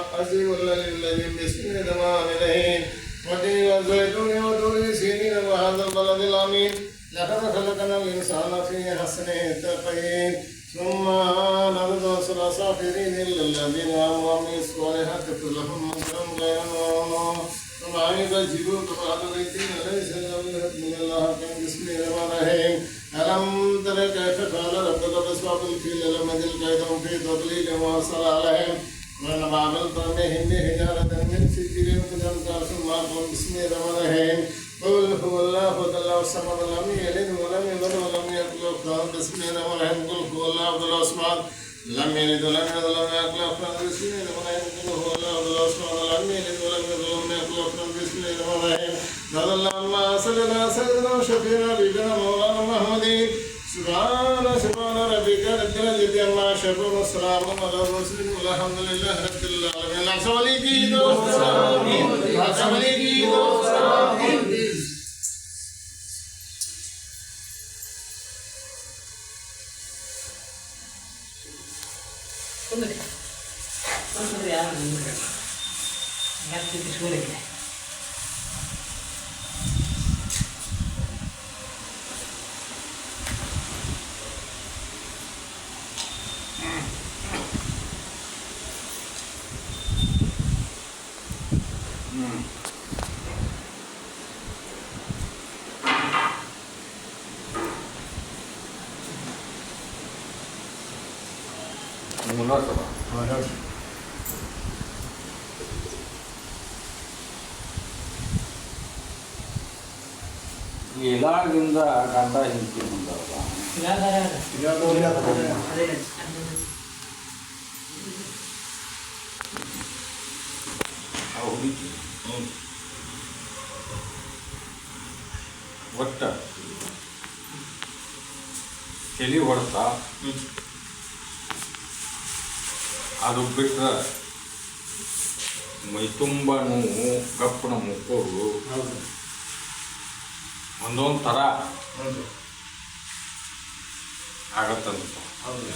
في الدماء للذين بسم الله الرحمن الرحيم وتين والزيتون وطور سينين وهذا البلد الأمين لقد خلقنا الإنسان في حسن تقييم ثم نرد الصافرين إلا الذين آمنوا وعملوا الصالحات كلهم مكرم غير ممنون وما يكذبوك بعد الدين ليس لهم من الله كم بسم الله الرحيم ألم تر كيف قال ربك بأصحاب الفيل لم يجد كيدهم في تضليل وصل عليهم من بعمل طعمهم بحجارة من سجل فجم ثم بسم الله الرحيم قل هو الله الله الصمد لم يلد ولم يولد ولم يكن له كفوا بسم الله الرحيم قل هو الله الله الصمد لم يلد ولم يولد ولم يكن له كفوا بسم الله الرحيم قل هو الله الله الصمد لم يلد ولم يولد ولم يكن له كفوا بسم الله الرحمن الرحيم نزل الله سيدنا وشفينا بنا مولانا محمد سبحان سبحان ربك رب العزة عما يصفون وسلام على المرسلين والحمد لله رب العالمين. العصمالي کی دوست العصمالي کی دوست Grazie per ಇಲಾಗಿಂದ ಗಂಡ ಹೆಂಡತಿ ಹುಡುಗಿ. ಒಟ್ಟ ತಲೆ ಹೊಡೆತ ಅದು ಬಿಟ್ಟರೆ ಮೈತುಂಬ ನೋವು ಕಪ್ಪನ ಮುಕ್ಕೋರು ಒಂದೊಂದು ಥರ ಹೌದು. ಆಗತ್ತಂತ. ಹೌದು.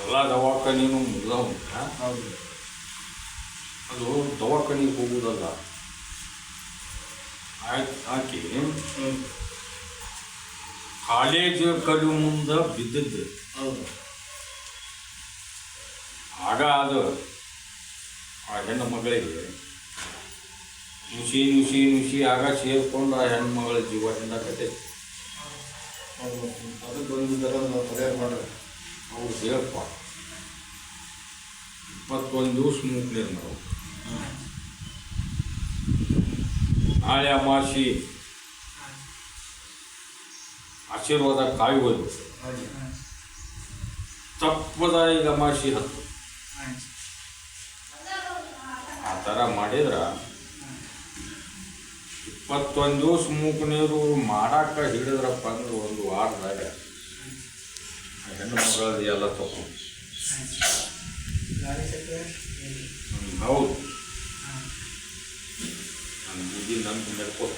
ಎಲ್ಲ ದವಾಖಾನಿನೂ ಮುಗಿದ ಹೌದು. ಅದು ದವಾಖಾನಿಗೆ ಹೋಗುವುದಲ್ಲ ಆಯ್ತು ಹಾಕಿ. ಕಾಲೇಜ್ ಕಲಿಯೋ ಮುಂದೆ ಬಿದ್ದಿದ್ದು. ಹೌದು. ಆಗ ಅದು ಆ ಹೆಣ್ಣು ಮಗಳಿಗೆ ನುಸಿ ನುಸಿ ನುಸಿ ಆಗ ಸೇರ್ಕೊಂಡು ಆ ಹೆಣ್ಣು ಮಗಳ ಜೀವ ಹಿಂಡಕತ್ತೆ ಹೌದು ಅದಕ್ಕೆ ಒಂದು ಥರ ನಾವು ಪರಿಹಾರ ಮಾಡೋದು ಅವ್ರು ಹೇಳಪ್ಪ ಇಪ್ಪತ್ತೊಂದು ದಿವಸ ಮೂಕ್ ನೀರು ನಾವು ನಾಳೆ ಅಮಾಸಿ ಆಶೀರ್ವಾದ ಕಾಯಿ ಹೋಗ್ಬೇಕು ಹಾಗೆ ತಪ್ಪದ ಈಗ ಅಮಾಸಿ ಹತ್ತು ಆ ಥರ ಮಾಡಿದ್ರೆ ಇಪ್ಪತ್ತೊಂದು ದಿವಸ ಮೂಕು ನೀರು ಮಾಡಾಕ ಹಿಡಿದ್ರಪ್ಪ ಅಂದ್ರೆ ಒಂದು ವಾರದಾಗ. ಹೆಣ್ಣು ಮಗಳದು ಎಲ್ಲ ತಗೊಂಡು ಹೌದು. ನನ್ನ ಬುದ್ಧಿ ನಂದು ನಡ್ಕೊತ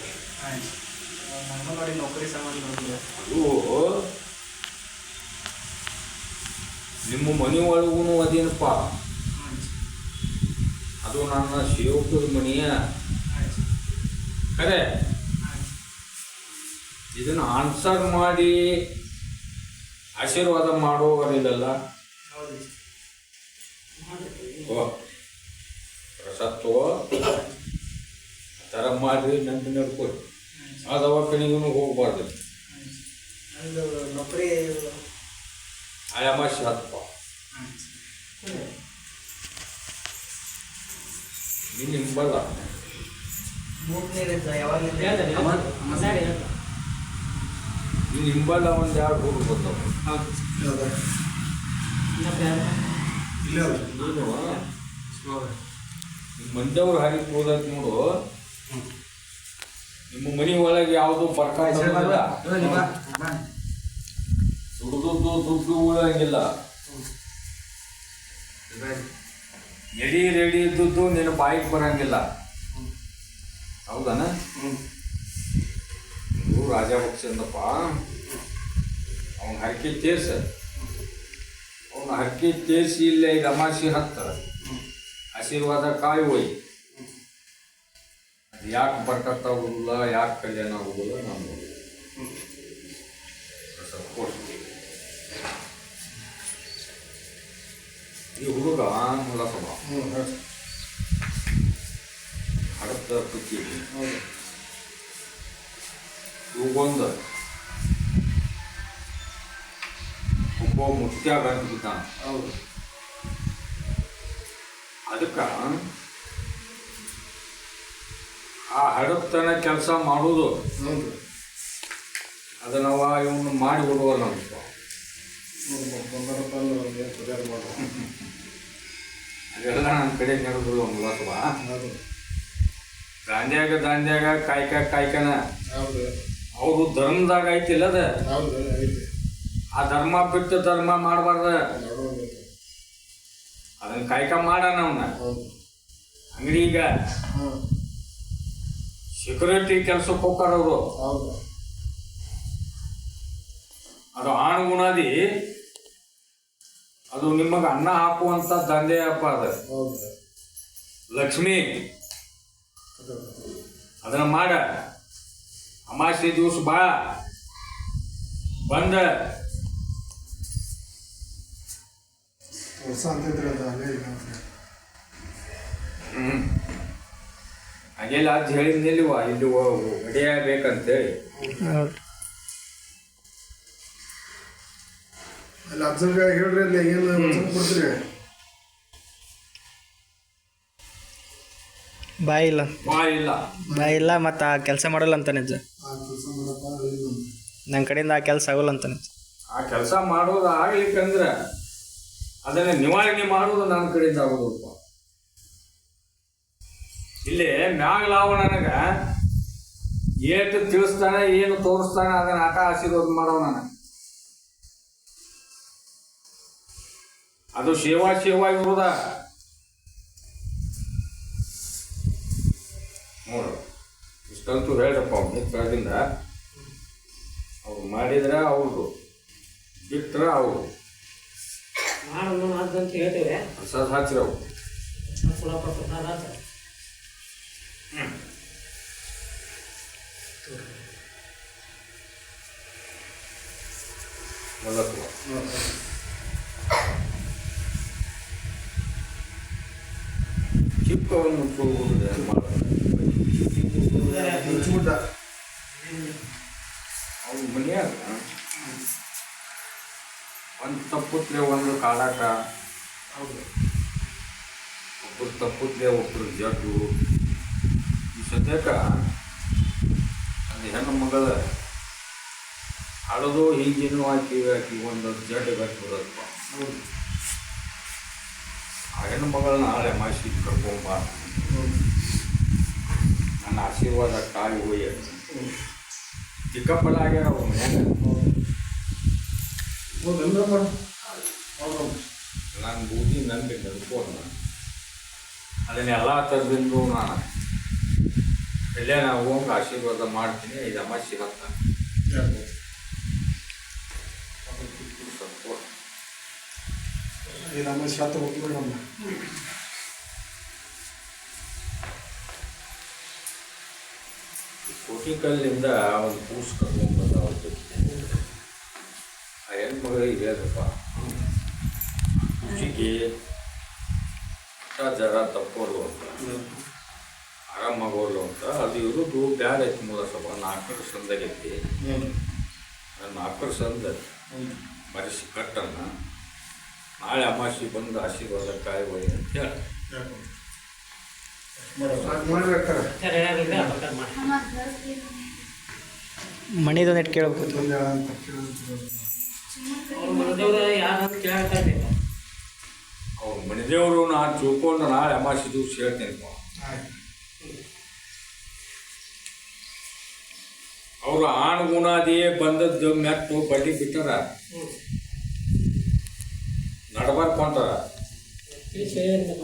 ನೋಡಿ ನೌಕರಿ ಸಾಮಾನು ಅದು ನಿಮ್ಮ ಮನೆ ಒಳಗೂ ಅದೇನಪ್ಪ? ಅದು ನನ್ನ ಸೇವಕರ ಮನೆಯ ಖರೆ ಇದನ್ನು ಆನ್ಸರ್ ಮಾಡಿ ಆಶೀರ್ವಾದ ಮಾಡುವವರಿಲ್ಲ ಓ ಆ ಥರ ಮಾಡಿ ನಂದು ನಡ್ಕೊಳ್ಳಿ ಆ ದವಾಖಾನಿಗೂ ಹೋಗ್ಬಾರ್ದು. ಆಯಾಮ ನೌಕರಿ ಹತ್ತಪ್ಪ ನೀನು ಹಿಂಬಲ್ಲ ನೀನು ಹಿಂಬಲ್ಲ ಒಂದು ಎರಡು ಹುಡುಗ ಬಂದವು ಮಂಜವ್ರು ಇಲ್ಲ. ಹಾಗೆ ಹೋದಕ್ಕೆ ನೋಡು. ನಿಮ್ಮ ಮನೆ ಒಳಗೆ ಯಾವುದು ಪರ್ಕ ಸುಡ್ದು ದುಡ್ಡು ಉಳಂಗಿಲ್ಲ ಎಡಿ ರೆಡಿ ಇದ್ದದ್ದು ನಿನ್ನ ಬಾಯಿಗೆ ಬರಂಗಿಲ್ಲ. ಹೌದನ? ಹ್ಞೂ ರಾಜ ಭಕ್ಸಂದಪ್ಪ ಅವನ ಹರಕೆ ತೀರ್ಸ. ಅವನ ಹರಕೆ ತೇರ್ಸಿ ಇಲ್ಲೇ ಈಗ ಅಮಾಸಿ ಹತ್ತ ಆಶೀರ್ವಾದ ಕಾಯಿ ಹೋಯ್. ಅದು ಯಾಕೆ ಬರ್ಕತ್ತ ಆಗುದಿಲ್ಲ ಯಾಕೆ ಕಲ್ಯಾಣ ಆಗುದಿಲ್ಲ ನಾನು ಕೊಡ್ತೀನಿ. ಈ ಹುಡುಗ ಮುಲಸಮ ಇವಂದು ಒಬ್ಬ ಮುತ್ಯ ಗಂಟು ಬಿದ್ದಾನ ಹೌದು. ಅದಕ್ಕೆ ಆ ಹಡಪ್ತನ ಕೆಲಸ ಮಾಡೋದು. ಅದನ್ನ ಇವನು ಮಾಡಿ ಕೊಡುವ ಮಾಡೋದು ಅದೆಲ್ಲ ನನ್ನ ಕಡೆ ನಡೆದ್ರು ಒಂದು ಹೌದು ದಾಂಡ್ಯಾಗ ದಾಂಡ್ಯಾಗ ಕಾಯ್ಕ ಕಾಯ್ಕನ. ಹೌದು. ಅವರು ಧರ್ಮದಾಗ ಐತಿಲ್ಲ ಅದ? ಹೌದು ಐತೆ. ಆ ಧರ್ಮ ಬಿಟ್ಟು ಧರ್ಮ ಮಾಡಬಾರ್ದ? ಅದನ್ನ ಕಾಯ್ಕ ಮಾಡೋಣ ಅವನ್ನ ಅಂಗಡಿ ಈಗ. ಸೆಕ್ಯೂರಿಟಿ ಕೆಲ್ಸಕ್ಕೆ ಹೋಗ್ತಾರ ಅವರು. ಹೌದು. ಅದು ಆಣ್ ಗುಣಾದಿ ಅದು ನಿಮಗೆ ಅನ್ನ ಹಾಕುವಂತ ದಂಧೆ ಅಪ್ಪ ಅದ. ಹೌದು. ಲಕ್ಷ್ಮಿ. ಅದನ್ನ ಮಾಡ. ಅಮಾಸೆ ದಿವಸ ಬಾ. ಬಂದ. ಹಾಗೆಲ್ಲ ಅದ್ ಹೇಳಿದ್ನಿಲ್ವ ಇಲ್ಲಿ ಒಡೆಯಬೇಕಂತೇಳಿ ಅಲ್ಲ ಅಜ್ಜಗ ಹೇಳ್ರಿ ಅಲ್ಲಿ ಏನು ಕೊಡ್ತೀರಿ? ಬಾಯಿ ಇಲ್ಲ. ಇಲ್ಲ. ಬಾಯಿ ಇಲ್ಲ ಮತ್ತು ಆ ಕೆಲಸ ಮಾಡಲ್ಲ ಅಂತ ನಿಜ ಇಲ್ಲ ನನ್ನ ಕಡೆಯಿಂದ ಆ ಕೆಲಸ ಆಗೋಲ್ಲ ಅಂತ ನಿಜ ಆ ಕೆಲಸ ಮಾಡೋದು ಆಗ್ಲಿಕ್ಕಂದ್ರೆ ಅದನ್ನ ನಿವಾರಣೆ ಮಾಡೋದು ನನ್ನ ಕಡೆಯಿಂದ ಆಗೋದಪ್ಪ. ಇಲ್ಲಿ ಮ್ಯಾಗ್ಲಾವ ನನಗ. ಏಟು ತಿಳಿಸ್ತಾನೆ ಏನು ತೋರಿಸ್ತಾನೆ ಅದನ್ನ ಆಟ ಆಶೀರ್ವಾದ ಮಾಡೋಣ ನನಗೆ ಅದು ಸೇವಾ ಸೇವಾ ಇರುವುದ ನೋಡು ಇಷ್ಟಂತೂ ಹೇಳ್ರಪ್ಪ ಅವ್ನು ಕೆಳಗಿಂದ ಅವ್ರು ಮಾಡಿದ್ರೆ ಅವ್ರದ್ದು ಬಿಟ್ಟರೆ ಅವರು ಮಾಡೋಣ ಅಂತ ಹೇಳ್ತೇವೆ. ಪ್ರಸಾದ ಹಚ್ಚಿರವು ಸುಲಭ ಪ್ರಸಾದ ಮುಚ್ಚಿಬಿಟ್ಟ ಅವ್ನ ಒಂದು ತಪ್ಪುತ್ಲೆ ಒಂದು ಕಾಡಾಕ ಹೌದು. ಒಬ್ಬರು ತಪ್ಪುತ್ಲೆ ಒಬ್ಬರು ಜಡ್ಡು ಈ ಸದ್ಯಕ್ಕ ಅದು ಹೆಣ್ಣು ಮಗಳ ಹಳದು ಹೀಗೇನು ಹಾಕಿ ಹಾಕಿ ಒಂದು ಜಡ್ಡು ಕಟ್ಬಿಡಪ್ಪ ಹೌದು. ಆ ಹೆಣ್ಣು ಮಗಳನ್ನ ನಾಳೆ ಮಾಸಿ ಕರ್ಕೊಂಬ ನನ್ನ ಆಶೀರ್ವಾದ ಕಾಯಿ ಹೋಗಿ. ಚಿಕ್ಕಪ್ಪಲ ಆಗ್ಯಾರ ಅವ್ರ ಮನ್ಯಾಗ ನಾನು ಬೂದಿ ನಂಬಿ ನಡ್ಕೋಣ ಅದನ್ನೆಲ್ಲ ಥರದಿಂದ ನಾನು. ಎಲ್ಲೇ ನಾವು ಹೋಗಿ ಆಶೀರ್ವಾದ ಮಾಡ್ತೀನಿ ಇದು ಅಮ್ಮ ಸಿಗತ್ತ ಇದು ಅಮ್ಮ ಈ ಹೋಗ್ತೀವಿ ನಮ್ಮ ಕೋಟಿಕಲ್ಲಿಂದ ಒಂದು ಕೂಸು ಕರ್ಕೊಂಡು ಬಂದ ಅವ್ರ ಜೊತೆ ಆ ಹೆಣ್ಮಗಳಿಗೆ ಹೇಳ್ದಪ್ಪ ಖುಷಿಗೆ ಜರ ತಪ್ಪೋದು ಅಂತ ಆರಾಮಾಗೋಲ್ಲ ಅಂತ, ಅದು ಇರೋದು ಬ್ಯಾಡ ಐತಿ ಮೂಲ ಸ್ವಲ್ಪ ನಾಲ್ಕರ ಸಂದಾಗೈತಿ ಹ್ಞೂ ನಾಲ್ಕರ ಸಂದ ಮರೆಸಿ ಕಟ್ಟನ್ನ, ನಾಳೆ ಅಮಾಸಿ ಬಂದು ಆಶೀರ್ವಾದ ಕಾಯ್ಬೋದು ಅಂತ ಹೇಳಿ. ಯಾಕೆ ಮಾಡೋದು ಮಾಡ್ರಿ ಅಕ್ಕಾರ ಮಣಿದು ನೆಟ್ ಕೇಳ್ಬೇಕು. ಮನೆದೇವರು ನಾನು ತಿಳ್ಕೊಂಡು ನಾಳೆ ಅಮಾಸಿ ದಿವಸ ಹೇಳ್ತೇನೆ ಅವರು ಅವರು ಆಣಗುಣಾದಿ ಬಂದದ್ದು ಮೆತ್ತು ಬಡ್ಡಿ ಬಿಟ್ಟಾರ. ನಡ್ಬರ್ಕೊಂತಾರ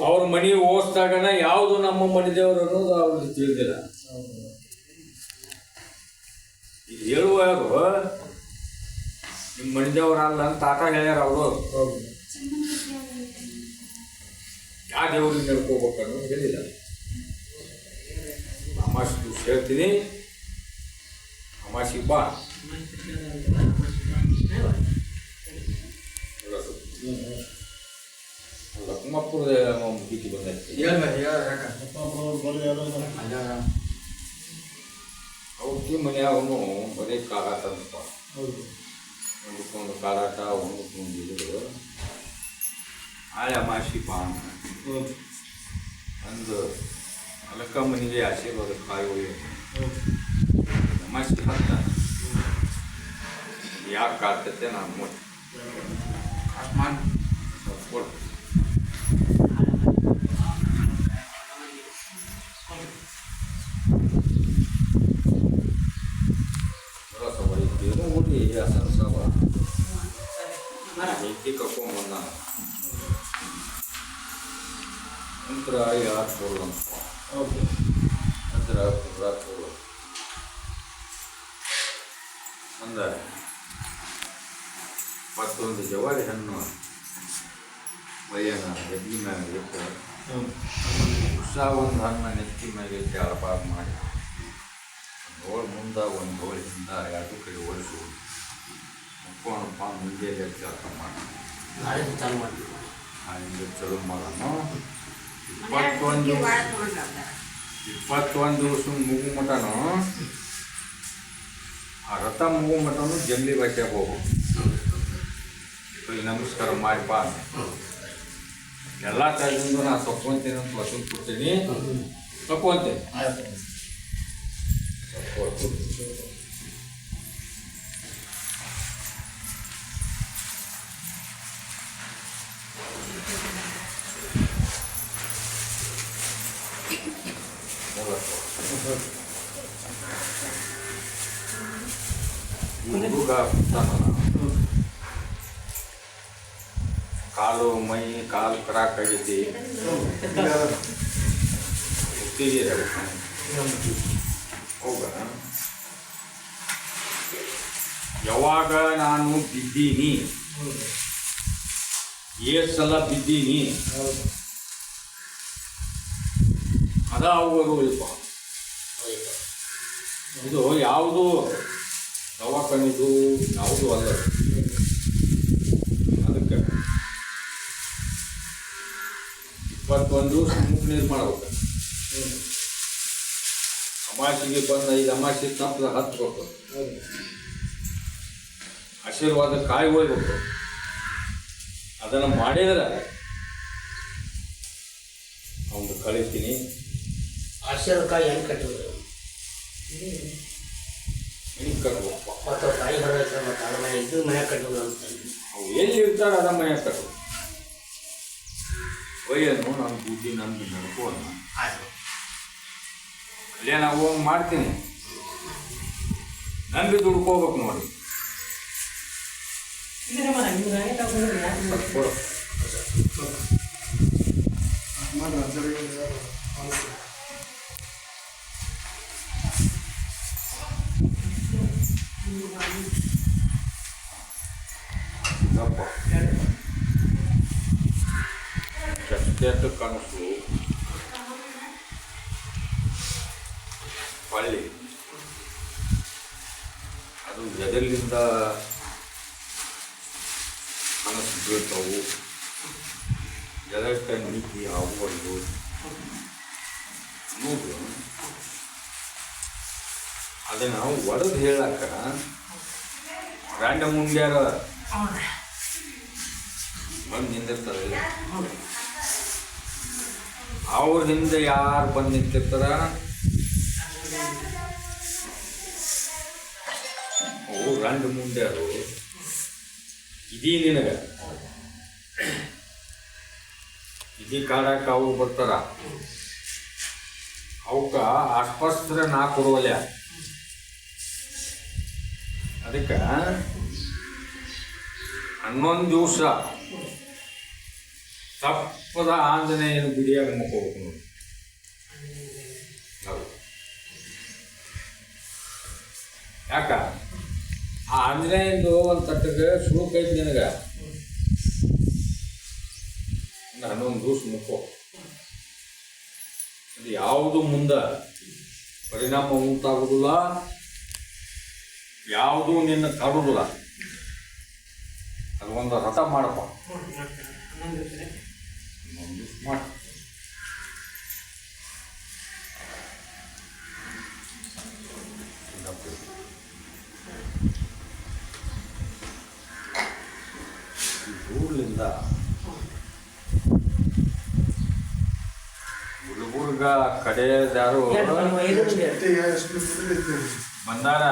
ಅವ್ರ ಮನಿ ಓದಿಸ್ದಾಗನ ಯಾವುದು ನಮ್ಮ ಮನೆ ದೇವರು ಅನ್ನೋದು ಅವ್ರಿಗೆ ತಿಳಿದಿಲ್ಲ. ಹೇಳುವ ಹೇಳುವಾಗ ನಿಮ್ಮ ಮನೆ ದೇವ್ರ ಅಲ್ಲ ಅಂತ ತಾತ ಹೇಳ್ಯಾರ ಅವರು. ಯಾವ ದೇವ್ರಿಗೆ ನಡ್ಕೋಬೇಕು ಅನ್ನೋದು ಹೇಳಿಲ್ಲ. ದಿವ್ಸ ಹೇಳ್ತೀನಿ. ಅಮಾಶಿ ಬಾ. ಲಕ್ಷ್ಮಪ್ಪದ ಮುಗಿತಿ ಬಂದೈತಿ. ಅವ್ರಿಗೆ ಮನ್ಯಾಗನು ಬರೀ ಕಾರಾಟ ಹೌದು. ಒಂದು ಕಾರಾಟ ಒಂದು ಇದು. ಆಳೆ ಅಮಾಶಿ ಬಾ ಅಂದು ಅಲಕ್ಕ ಮನೆಗೆ ಆಶೀರ್ವಾದ ಕಾಯಿ ಅಮಾಸಿ ಅಂತ ಯಾಕೆ ಕಾಡ್ತೈತೆ ನಾನು ಅಷ್ಟು ರಸ ಏನೋ ಓದಿ ಹಸನ್ ಸಾವ ಹೆಂಡತಿ ಕರ್ಕೊಂಡ್ ಬಂದ ನಂತರ ಯಾರು ಕೊಡಲಂತ ನಂತರ ಕುಂದ್ರ ಕೊಡು ಅಂದ ಮತ್ತೊಂದು ಜವಾರಿ ಹಣ್ಣು ಮೈಯನ ಇಟ್ಟು ಉತ್ಸಾಹ ಒಂದು ಹಣ್ಣು ನೆತ್ತಿ ಮೇಲೆ ಇಟ್ಟು ಮಾಡಿ. ಹೋಳು ಮುಂದೆ ಒಂದು ಹೋಳಿಂದ ಎರಡು ಕಡೆ ಓಡಿಸು ಮುಕ್ಕೋಣಪ್ಪ ಮುಂದೆ ಕೆಲಸ ಮಾಡಿ. ನಾಳಿಂದ ಚಲೋ ಮಾಡೋಣ. ಇಪ್ಪತ್ತೊಂದು ಇಪ್ಪತ್ತೊಂದು ದಿವಸ ಮುಗು ಮಟನು. ಆ ರಥ ಮುಗು ಮಟನು ಜಲ್ದಿ ಬಟ್ಟೆ ಹೋಗು. ಇಲ್ಲಿ ನಮಸ್ಕಾರ ಮಾಡಿ ಬಾ ಎಲ್ಲ ತಗೊಂಡು ನಾ ತಕ್ಕೊಂತೀನಿ ಅಂತ ವಸೂಲ್ ಕೊಡ್ತೀನಿ ತಕ್ಕೊಂತೀನಿ ಹುಡುಗ ಕೂತಾನಲ್ಲ, ಕಾಲು, ಮೈ, ಕಾಲು ಕ್ರಾಕ್ ಗೊತ್ತಿದೆ ಹೋಗ ಯಾವಾಗ ನಾನು ಬಿದ್ದೀನಿ? ಏಟ್ ಸಲ ಬಿದ್ದೀನಿ? ಅದ ಆಗುವುದಿಲ್ಪ ಇದು ಯಾವುದು ದವಾಖಾನಿದು? ಯಾವುದು ಅಲ್ಲ ಅದಕ್ಕೆ ಸುಮ್ಮನೆ ನೀರು ಮಾಡ್ಬೇಕು. ಅಮಾಸಿಗೆ ಬಂದು ಐದು ಅಮಾಸಿ ತಪ್ಪದ ಹತ್ಬೇಕು ಆಶೀರ್ವಾದ ಕಾಯಿ ಹೋಗ್ಬೇಕು. ಅದನ್ನು ಮಾಡಿದ್ರೆ ಅವನು ಕಳಿಸ್ತೀನಿ. ಆಶೀರ್ವಾದ ಹೆಂಗೆ ಕಟ್ಟೋದು ಹೆಂಗೆ ಕಟ್ಬೇಕು? ಮತ್ತು ತಾಯಿ ಹೊರಗೆ ಮತ್ತು ಅದ್ರ ಮನೆ ಇದ್ರ ಮನೆ ಕಟ್ಟೋದು ಅಂತ. ಅವು ಎಲ್ಲಿ ಇರ್ತಾರೆ ಅದ ಮನೆ ಕಟ್ಟು ಒಯ್ಯನ್ನು ನಾನು ಬುದ್ಧಿ ನಂದು ನಡ್ಕೋಣ ಆಯ್ತು. ಕಲ್ಯಾಣ ಹೋಗಿ ಮಾಡ್ತೀನಿ. ನನಗೆ ದುಡ್ಕೋಬೇಕು ನೋಡಿ. ಕೊಡು. ಕೆಟ್ಟ ಕನಸು ಹೊಳ್ಳಿ. ಅದು ಎದರಿಂದ ಕನಸು ಬೀಳ್ತಾವು. ಎದಕ್ಕೆ ನೀತಿ ಆಗುವಲ್ದು ನೋಡು. ಅದನ್ನು ಒಡೆದು ಹೇಳಕ್ಕ ಗಂಡ ಮುಂಡ್ಯಾರ ಬಂದು ನಿಂದಿರ್ತಾರಲ್ಲ ಅವ್ರ ಹಿಂದೆ ಯಾರು ಬಂದು ನಿಂತಿರ್ತಾರ ಅವು ಮುಂದೆ ಅವರು ಇದೀ ನಿನಗ. ಇದೀ ಕಾಡಕ್ಕೆ ಅವ್ರು ಬರ್ತಾರ. ಅವಕ್ಕ ಅಸ್ಪಸ್ತ್ರ ನಾ ಕೊಡುವಲ್ಯ ಅದಕ್ಕೆ, ಹನ್ನೊಂದು ದಿವಸ ತಪ್ಪದ ಆಂಜನೇಯನ ಗುಡಿಯಾಗ ಮುಕ್ಕೋಬೇಕು ನೋಡಿ. ಹೌದು. ಯಾಕ? ಆ ಆಂಜನೇಯಂದು ಒಂದು ತಟ್ಟಕ್ಕೆ ಶುಲ್ಕ ಐತಿ ನಿನಗೆ? ಹನ್ನೊಂದು ದಿವಸ ಮುಕ್ಕೋ. ಅದು ಯಾವುದು ಮುಂದೆ ಪರಿಣಾಮ ಉಂಟಾಗುವುದಿಲ್ಲ ಯಾವುದೂ ನಿನ್ನ ತರುವುದಿಲ್ಲ ಅದು ಒಂದು ರಥ ಮಾಡಪ್ಪ ಒಂದು ಮಾಡು ಊರ್ಲಿಂದ ಗುಲ್ಬರ್ಗ ಕಡೆದಾರು ಬಂದಾರ.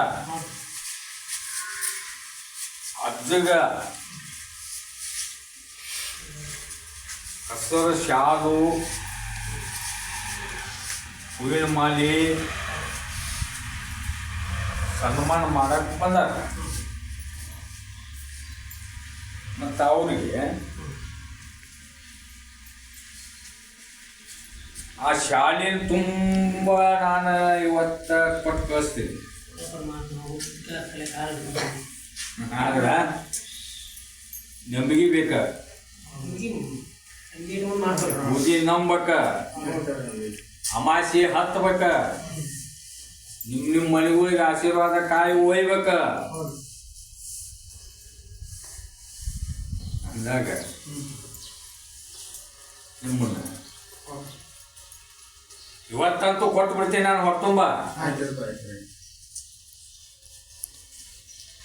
ಅಜ್ಜಗ. ಕಸರ ಶಾಲು. ಹೂವಿನ ಮಾಲಿ. ಸನ್ಮಾನ ಮಾಡಕ್ ಬಂದಾರ. ಮತ್ತು ಅವರಿಗೆ ಆ ಶಾಲೆನ ತುಂಬ ನಾನು ಇವತ್ತ ಕೊಟ್ಟು ಕಳಿಸ್ತೀನಿ. ಆದ್ರೆ ನಂಬಿಕೆ ಬೇಕ? ಗುಡಿ ನಂಬಕ? ಅಮಾಸಿ ಹತ್ತಬೇಕ? ನಿಮ್ಮ ನಿಮ್ಮ ಮನೆಗಳಿಗೆ ಆಶೀರ್ವಾದ ಕಾಯಿ ಒಯ್ಬೇಕ? ಅಂದಾಗ ನಿಮ್ಮನ್ನ ಇವತ್ತಂತೂ ಕೊಟ್ಟು ಬಿಡ್ತೀನಿ ನಾನು ಹೊರತುಂಬ.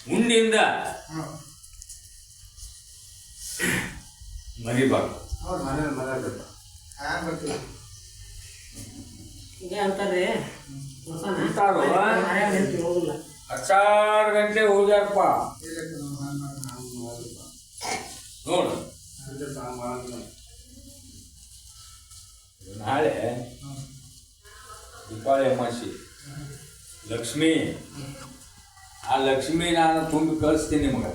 ಮುಂದಿಂದ ಮರಿಬಾರ್ದು? ಹತ್ತಾರು ಗಂಟೆ ಹೋಗ್ಯಾರಪ್ಪ. ನೋಡು. ನಾಳೆ ದೀಪಾವಳಿ ಅಮಾಸಿ ಲಕ್ಷ್ಮಿ ಆ ಲಕ್ಷ್ಮಿ ನಾನು ತುಂಬಿ ಕಳಿಸ್ತೀನಿ ನಿಮಗೆ.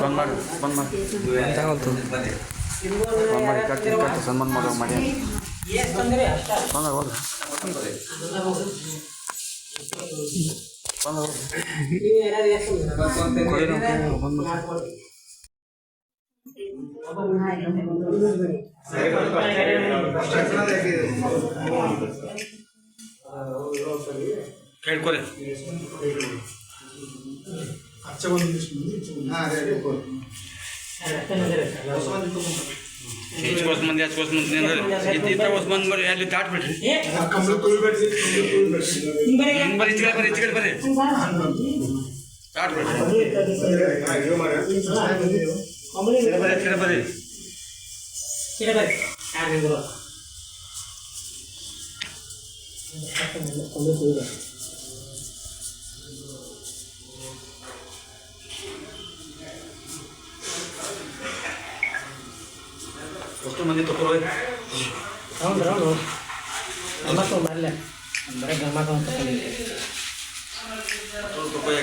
ಬಂದ್ ಮಾಡಿ ಬಂದ್ ಮಾಡಿ. ತಗೊಳ್ತು. ಬಂದ್ ಮಾಡಿ ಕಟ್ಟಿ ಕಟ್ಟಿ ಸನ್ಮಾನ ಮಾಡೋ ಮಾಡಿ ಬಂದ ಹೋದ ನಾವು ಬಂದ್ ಮಾಡಿ ಕೇಳ್ಕೊರಿ ಹಚ್ಕೋಸ್ ಮಂದಿ ಹಚ್ಕೋಸ್ ಮಂದಿ ಅಂದ್ರೆ ಇತ್ತ ಹೊಸ ಮಂದಿ ಬರ್ರಿ ಅಲ್ಲಿ ದಾಟ್ ಬಿಡ್ರಿ ಹಿಂಗ್ ಬರ್ರಿ ಈಚೆ ಬರ್ರಿ ಈಚೆ ಬರ್ರಿ ದಾಟ್ ಬಿಡ್ರಿ ಈಚೆ ಬರ್ರಿ ಅಷ್ಟು ಮಂದಿ ತಗೊಳ್ಳಿ ಹೌದು ಹೌದು ಗಮ್ಮತ್ತು ಬರಲ್ಲ ಬರೀ ಗಮ್ಮತ್ತು ಅಂತ ರೂಪಾಯಿ